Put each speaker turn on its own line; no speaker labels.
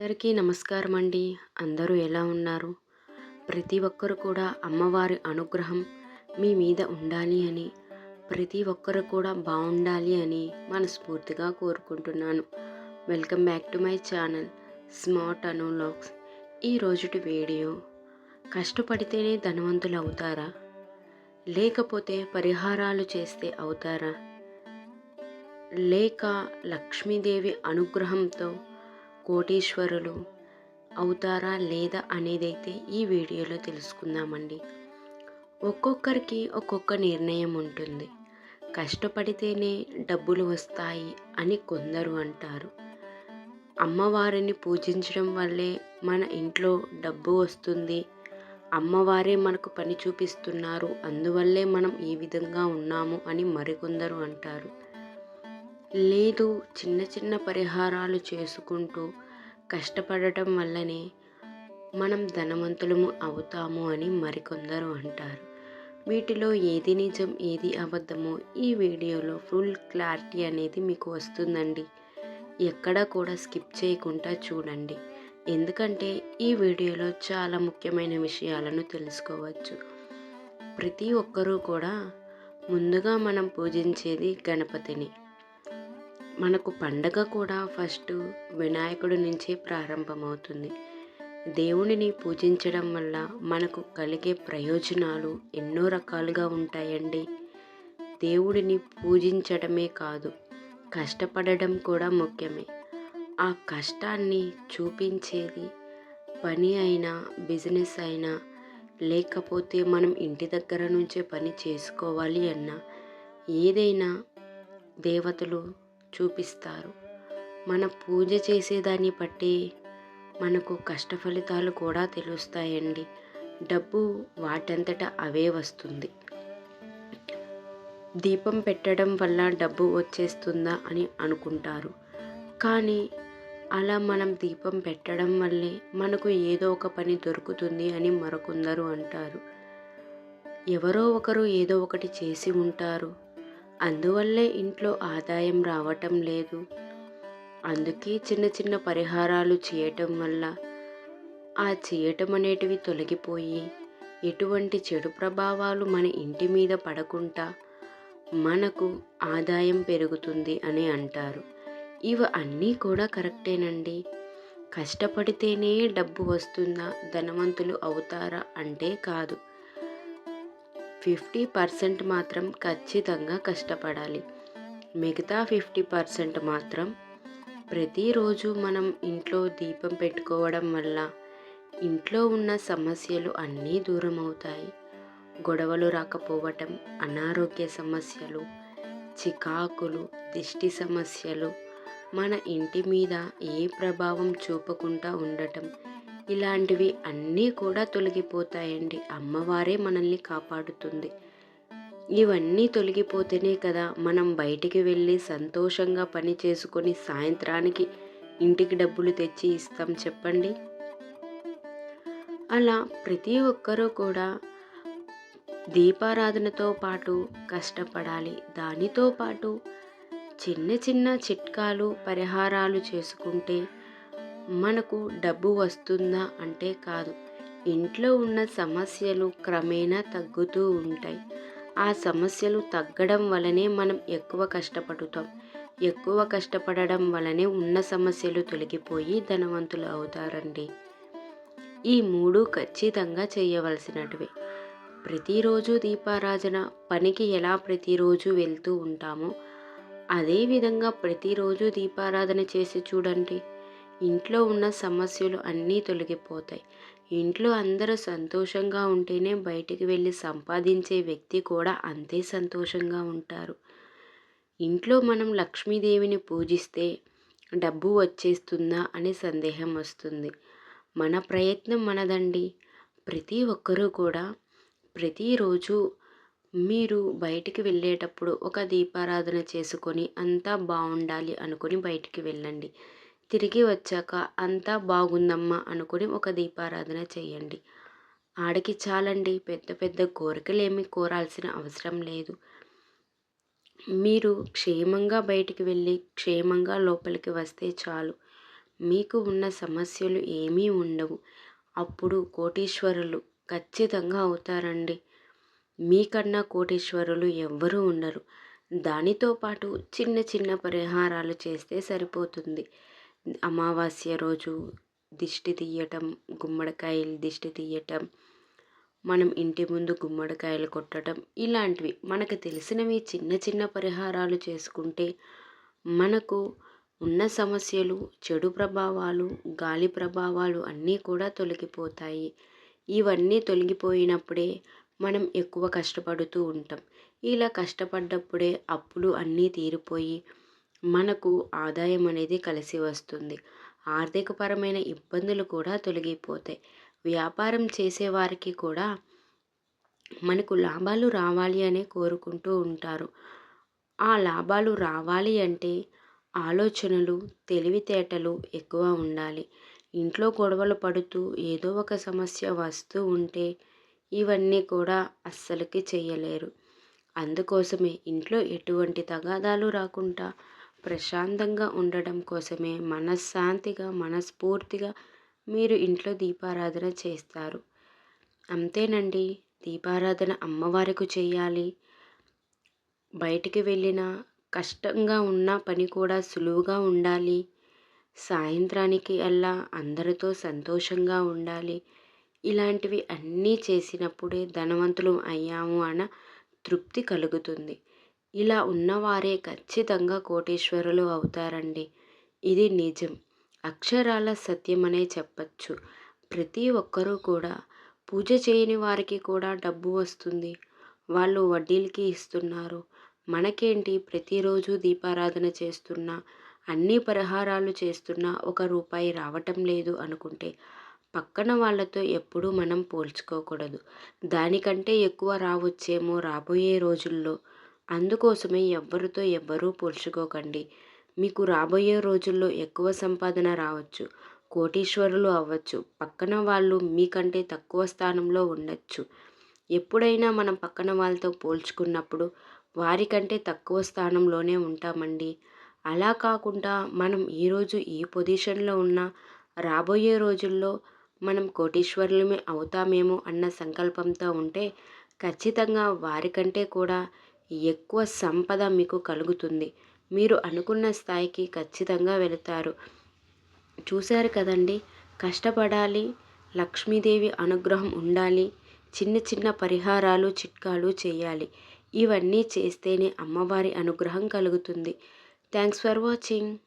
అందరికీ నమస్కారం అండి. అందరూ ఎలా ఉన్నారు? ప్రతి ఒక్కరు కూడా అమ్మవారి అనుగ్రహం మీ మీద ఉండాలి అని ప్రతి ఒక్కరు కూడా బాగుండాలి అని మనస్ఫూర్తిగా కోరుకుంటున్నాను. Welcome back to my channel smart అనులాగ్స్ ఈ రోజుటి వీడియో కష్టపడితేనే ధనవంతులు అవుతారా? లేకపోతే పరిహారాలు చేస్తే అవుతారా? లేక లక్ష్మీదేవి అనుగ్రహంతో కోటీశ్వరులు అవుతారా లేదా అనేదైతే ఈ వీడియోలో తెలుసుకుందామండి. ఒక్కొక్కరికి ఒక్కొక్క నిర్ణయం ఉంటుంది. కష్టపడితేనే డబ్బులు వస్తాయి అని కొందరు అంటారు. అమ్మవారిని పూజించడం వల్లే మన ఇంట్లో డబ్బు వస్తుంది. అమ్మవారే మనకు పని చూపిస్తున్నారు. అందువల్లే మనం ఈ విధంగా ఉన్నాము అని మరికొందరు అంటారు. లేదు చిన్న చిన్న పరిహారాలు చేసుకుంటూ కష్టపడటం వల్లనే మనం ధనవంతులము అవుతాము అని మరికొందరు అంటారు. వీటిలో ఏది నిజం ఏది అబద్ధమో ఈ వీడియోలో ఫుల్ క్లారిటీ అనేది మీకు వస్తుందండి. ఎక్కడా కూడా స్కిప్ చేయకుండా చూడండి. ఎందుకంటే ఈ వీడియోలో చాలా ముఖ్యమైన విషయాలను తెలుసుకోవచ్చు. ప్రతి ఒక్కరూ కూడా ముందుగా మనం పూజించేది గణపతిని. మనకు పండగ కూడా ఫస్ట్ వినాయకుడి నుంచే ప్రారంభమవుతుంది. దేవుడిని పూజించడం వల్ల మనకు కలిగే ప్రయోజనాలు ఎన్నో రకాలుగా ఉంటాయండి. దేవుడిని పూజించడమే కాదు కష్టపడడం కూడా ముఖ్యమే. ఆ కష్టాన్ని చూపించేది పని అయినా బిజినెస్ అయినా లేకపోతే మనం ఇంటి దగ్గర నుంచే పని చేసుకోవాలి అన్నా ఏదైనా దేవతలు చూపిస్తారు. మన పూజ చేసేదాన్ని బట్టి మనకు కష్ట ఫలితాలు కూడా తెలుస్తాయండి. డబ్బు వాటంతట అవే వస్తుంది. దీపం పెట్టడం వల్ల డబ్బు వచ్చేస్తుందా అని అనుకుంటారు. కానీ అలా మనం దీపం పెట్టడం వల్లే మనకు ఏదో ఒక పని దొరుకుతుంది అని మరొకొందరు అంటారు. ఎవరో ఒకరు ఏదో ఒకటి చేసి ఉంటారు. అందువల్లే ఇంట్లో ఆదాయం రావటం లేదు. అందుకే చిన్న చిన్న పరిహారాలు చేయటం వల్ల ఆ చేయటం అనేటివి తొలగిపోయి ఎటువంటి చెడు ప్రభావాలు మన ఇంటి మీద పడకుండా మనకు ఆదాయం పెరుగుతుంది అని అంటారు. ఇవి అన్నీ కూడా కరెక్టేనండి. కష్టపడితేనే డబ్బు వస్తుందా? ధనవంతులు అవుతారా? అంటే కాదు. ఫిఫ్టీ పర్సెంట్ మాత్రం ఖచ్చితంగా కష్టపడాలి. మిగతా ఫిఫ్టీ పర్సెంట్ మాత్రం ప్రతిరోజు మనం ఇంట్లో దీపం పెట్టుకోవడం వల్ల ఇంట్లో ఉన్న సమస్యలు అన్నీ దూరం అవుతాయి. గొడవలు రాకపోవటం అనారోగ్య సమస్యలు చికాకులు దిష్టి సమస్యలు మన ఇంటి మీద ఏ ప్రభావం చూపకుండా ఉండటం ఇలాంటివి అన్నీ కూడా తొలగిపోతాయండి. అమ్మవారే మనల్ని కాపాడుతుంది. ఇవన్నీ తొలగిపోతేనే కదా మనం బయటికి వెళ్ళి సంతోషంగా పని చేసుకొని సాయంత్రానికి ఇంటికి డబ్బులు తెచ్చి ఇస్తాం చెప్పండి? అలా ప్రతి ఒక్కరూ కూడా దీపారాధనతో పాటు కష్టపడాలి. దానితో పాటు చిన్న చిన్న చిట్కాలు పరిహారాలు చేసుకుంటే మనకు డబ్బు వస్తుందా అంటే కాదు. ఇంట్లో ఉన్న సమస్యలు క్రమేణా తగ్గుతూ ఉంటాయి. ఆ సమస్యలు తగ్గడం వలనే మనం ఎక్కువ కష్టపడుతాం. ఎక్కువ కష్టపడడం వలనే ఉన్న సమస్యలు తొలగిపోయి ధనవంతులు అవుతారండి. ఈ మూడు ఖచ్చితంగా చేయవలసినటివి. ప్రతిరోజు దీపారాధన పనికి ఎలా ప్రతిరోజు వెళ్తూ ఉంటామో అదేవిధంగా ప్రతిరోజు దీపారాధన చేసి చూడండి. ఇంట్లో ఉన్న సమస్యలు అన్నీ తొలగిపోతాయి. ఇంట్లో అందరూ సంతోషంగా ఉంటేనే బయటికి వెళ్ళి సంపాదించే వ్యక్తి కూడా అంతే సంతోషంగా ఉంటారు. ఇంట్లో మనం లక్ష్మీదేవిని పూజిస్తే డబ్బు వచ్చేస్తుందా అనే సందేహం వస్తుంది. మన ప్రయత్నం మనదండి. ప్రతి ఒక్కరూ కూడా ప్రతిరోజు మీరు బయటికి వెళ్ళేటప్పుడు ఒక దీపారాధన చేసుకొని అంతా బాగుండాలి అనుకొని బయటికి వెళ్ళండి. తిరిగి వచ్చాక అంతా బాగుందమ్మా అనుకుని ఒక దీపారాధన చేయండి ఆడికి చాలండి. పెద్ద పెద్ద కోరికలు ఏమి కోరాల్సిన అవసరం లేదు. మీరు క్షేమంగా బయటికి వెళ్ళి క్షేమంగా లోపలికి వస్తే చాలు. మీకు ఉన్న సమస్యలు ఏమీ ఉండవు. అప్పుడు కోటీశ్వరులు ఖచ్చితంగా అవుతారండి. మీకన్నా కోటీశ్వరులు ఎవ్వరూ ఉండరు. దానితో పాటు చిన్న చిన్న పరిహారాలు చేస్తే సరిపోతుంది. అమావాస్య రోజు దిష్టి తీయటం గుమ్మడికాయలు దిష్టి తీయటం మనం ఇంటి ముందు గుమ్మడికాయలు కొట్టడం ఇలాంటివి. మనకు తెలిసినవి చిన్న చిన్న పరిహారాలు చేసుకుంటే మనకు ఉన్న సమస్యలు చెడు ప్రభావాలు గాలి ప్రభావాలు అన్నీ కూడా తొలగిపోతాయి. ఇవన్నీ తొలగిపోయినప్పుడే మనం ఎక్కువ కష్టపడుతూ ఉంటాం. ఇలా కష్టపడ్డప్పుడే అప్పులు అన్నీ తీరిపోయి మనకు ఆదాయం అనేది కలిసి వస్తుంది. ఆర్థికపరమైన ఇబ్బందులు కూడా తొలగిపోతాయి. వ్యాపారం చేసేవారికి కూడా మనకు లాభాలు రావాలి అనే కోరుకుంటూ ఉంటారు. ఆ లాభాలు రావాలి అంటే ఆలోచనలు తెలివితేటలు ఎక్కువ ఉండాలి. ఇంట్లో గొడవలు పడుతూ ఏదో ఒక సమస్య వస్తూ ఉంటే ఇవన్నీ కూడా అస్సలకి చేయలేరు. అందుకోసమే ఇంట్లో ఎటువంటి తగాదాలు రాకుండా ప్రశాంతంగా ఉండడం కోసమే మనశ్శాంతిగా మనస్ఫూర్తిగా మీరు ఇంట్లో దీపారాధన చేస్తారు. అంతేనండి. దీపారాధన అమ్మవారికి చేయాలి. బయటికి వెళ్ళిన కష్టంగా ఉన్న పని కూడా సులువుగా ఉండాలి. సాయంత్రానికి అల్లా అందరితో సంతోషంగా ఉండాలి. ఇలాంటివి అన్నీ చేసినప్పుడే ధనవంతులు అయ్యాము అన్న తృప్తి కలుగుతుంది. ఇలా ఉన్నవారే ఖచ్చితంగా కోటీశ్వరులు అవుతారండి. ఇది నిజం. అక్షరాల సత్యమనే చెప్పచ్చు. ప్రతి ఒక్కరూ కూడా పూజ చేయని వారికి కూడా డబ్బు వస్తుంది. వాళ్ళు వడ్డీలకి ఇస్తున్నారు. మనకేంటి ప్రతిరోజు దీపారాధన చేస్తున్నా అన్ని పరిహారాలు చేస్తున్నా ఒక రూపాయి రావటం లేదు అనుకుంటే పక్కన వాళ్ళతో ఎప్పుడూ మనం పోల్చుకోకూడదు. దానికంటే ఎక్కువ రావచ్చేమో రాబోయే రోజుల్లో అందుకోసమే ఎవ్వరితో ఎవ్వరూ పోల్చుకోకండి. మీకు రాబోయే రోజుల్లో ఎక్కువ సంపాదన రావచ్చు కోటీశ్వరులు అవ్వచ్చు పక్కన వాళ్ళు మీకంటే తక్కువ స్థానంలో ఉండొచ్చు. ఎప్పుడైనా మనం పక్కన వాళ్ళతో పోల్చుకున్నప్పుడు వారికంటే తక్కువ స్థానంలోనే ఉంటామండి. అలా కాకుండా మనం ఈరోజు ఈ పొజిషన్లో ఉన్న రాబోయే రోజుల్లో మనం కోటీశ్వరులమే అవుతామేమో అన్న సంకల్పంతో ఉంటే ఖచ్చితంగా వారికంటే కూడా ఎక్కువ సంపద మీకు కలుగుతుంది. మీరు అనుకున్న స్థాయికి ఖచ్చితంగా వెళతారు. చూశారు కదండి? కష్టపడాలి లక్ష్మీదేవి అనుగ్రహం ఉండాలి చిన్న చిన్న పరిహారాలు చిట్కాలు చేయాలి. ఇవన్నీ చేస్తేనే అమ్మవారి అనుగ్రహం కలుగుతుంది. Thanks for watching.